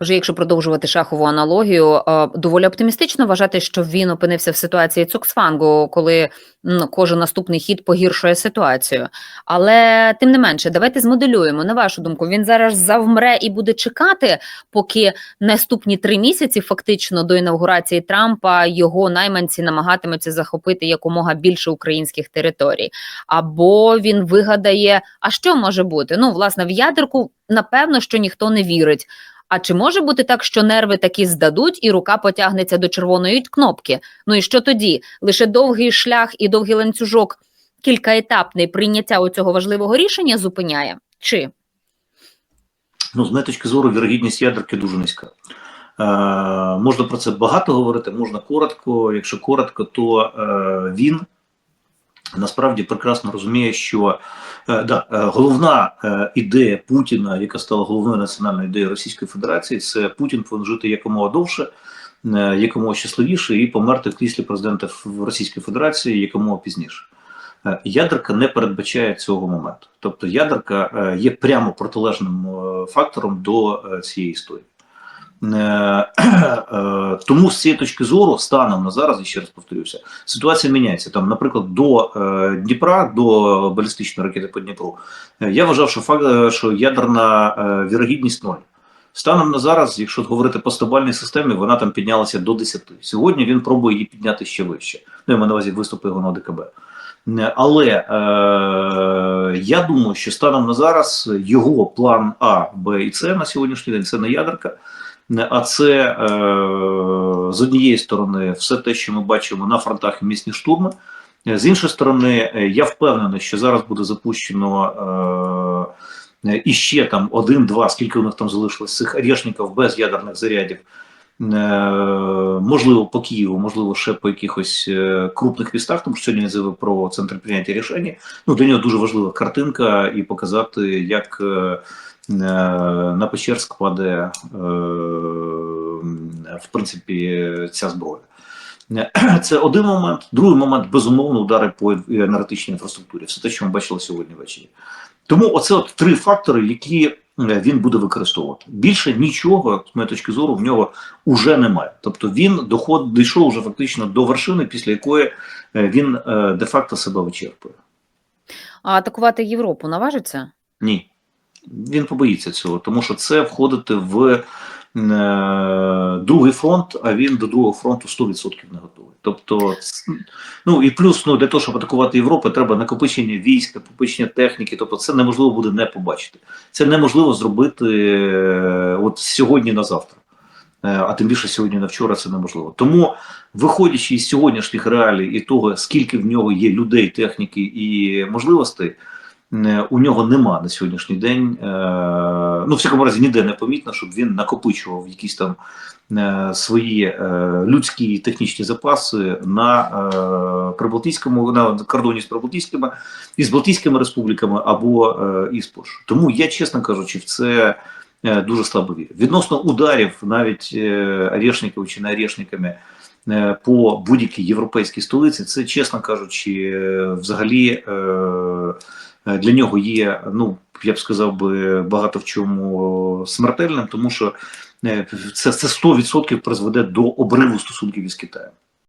вже якщо продовжувати шахову аналогію, е, доволі оптимістично вважати, що він опинився в ситуації цуксфангу, коли кожен наступний хід погіршує ситуацію. Але тим не менше, давайте змоделюємо. На вашу думку, він зараз завмре і буде чекати, поки наступні три місяці, фактично до інаугурації Трампа, його найманці намагатимуться захопити якомога більше українських територій. Або він вигадає, а що може бути? Ну, власне, в ядерку напевно, що ніхто не вірить. А чи може бути так, що нерви таки здадуть, і рука потягнеться до червоної кнопки? Ну і що тоді? Лише довгий шлях і довгий ланцюжок, кількаетапний прийняття у цього важливого рішення зупиняє? Чи Ну, з моєї точки зору, вірогідність ядерки дуже низька. Е, можна про це багато говорити, можна коротко. Якщо коротко, то е, він насправді прекрасно розуміє, що е, да, е, головна е, ідея Путіна, яка стала головною національною ідеєю Російської Федерації, це Путін повинен жити якомога довше, якомога щасливіше і померти в кріслі президента в Російської Федерації якомога пізніше. Ядерка не передбачає цього моменту. Тобто ядерка є прямо протилежним фактором до цієї історії. Е, е, Тому з цієї точки зору, станом на зараз, ще раз повторюся, ситуація міняється. Там, наприклад, до е, Дніпра, до балістичної ракети по Дніпру, я вважав, що факт, що ядерна вірогідність ноль. Станом на зараз, якщо говорити по стабальній системі, вона там піднялася до 10. Сьогодні він пробує її підняти ще вище. Ну, я маю на увазі виступи його на ОДКБ. Е, Але е, я думаю, що станом на зараз його план А, Б і С на сьогоднішній день це не ядерка, а це е, з однієї сторони все те, що ми бачимо на фронтах місні штурми. З іншої сторони, е, я впевнений, що зараз буде запущено е, іще там один-два, скільки у них там залишилось цих орешників без ядерних зарядів. Можливо, по Києву, можливо, ще по якихось крупних містах, тому що сьогодні заявив про центр прийняття рішень. Ну, для нього дуже важлива картинка і показати, як на Печерськ падає, е, в принципі, ця зброя. Е, Це один момент. Другий момент, безумовно, удари по енергетичній інфраструктурі. Все те, що ми бачили сьогодні ввечері. Тому оце от три фактори, які е, він буде використовувати. Більше нічого, з моєї точки зору, в нього вже немає. Тобто він доход дійшов вже фактично до вершини, після якої е, він е, де-факто себе вичерпує. а атакувати Європу наважиться? Ні. Він побоїться цього, тому що це входити в е, другий фронт, а він до другого фронту 100% не готовий. Тобто, ну і плюс ну, для того, щоб атакувати Європу, треба накопичення військ, накопичення техніки. Тобто, це неможливо буде не побачити. Це неможливо зробити е, от сьогодні на завтра. Е, А тим більше сьогодні на вчора це неможливо. Тому, виходячи із сьогоднішніх реалій і того, скільки в нього є людей, техніки і можливостей, у нього нема на сьогоднішній день. е, Ну, в всякому разі, ніде не помітно, щоб він накопичував якісь там е, свої е, людські і технічні запаси на Прибалтійському на кордоні з Прибалтійськими і з Балтійськими республіками або із Польщею. Тому я, чесно кажучи, в це дуже слабо вірю. Відносно ударів, навіть Орешників чи не Орешниками, по будь-якій європейській столиці, це, чесно кажучи, е, взагалі е, е, для нього є, ну я б сказав би, багато в чому смертельним, тому що е, це, це 100% призведе до обриву стосунків із Китаєм.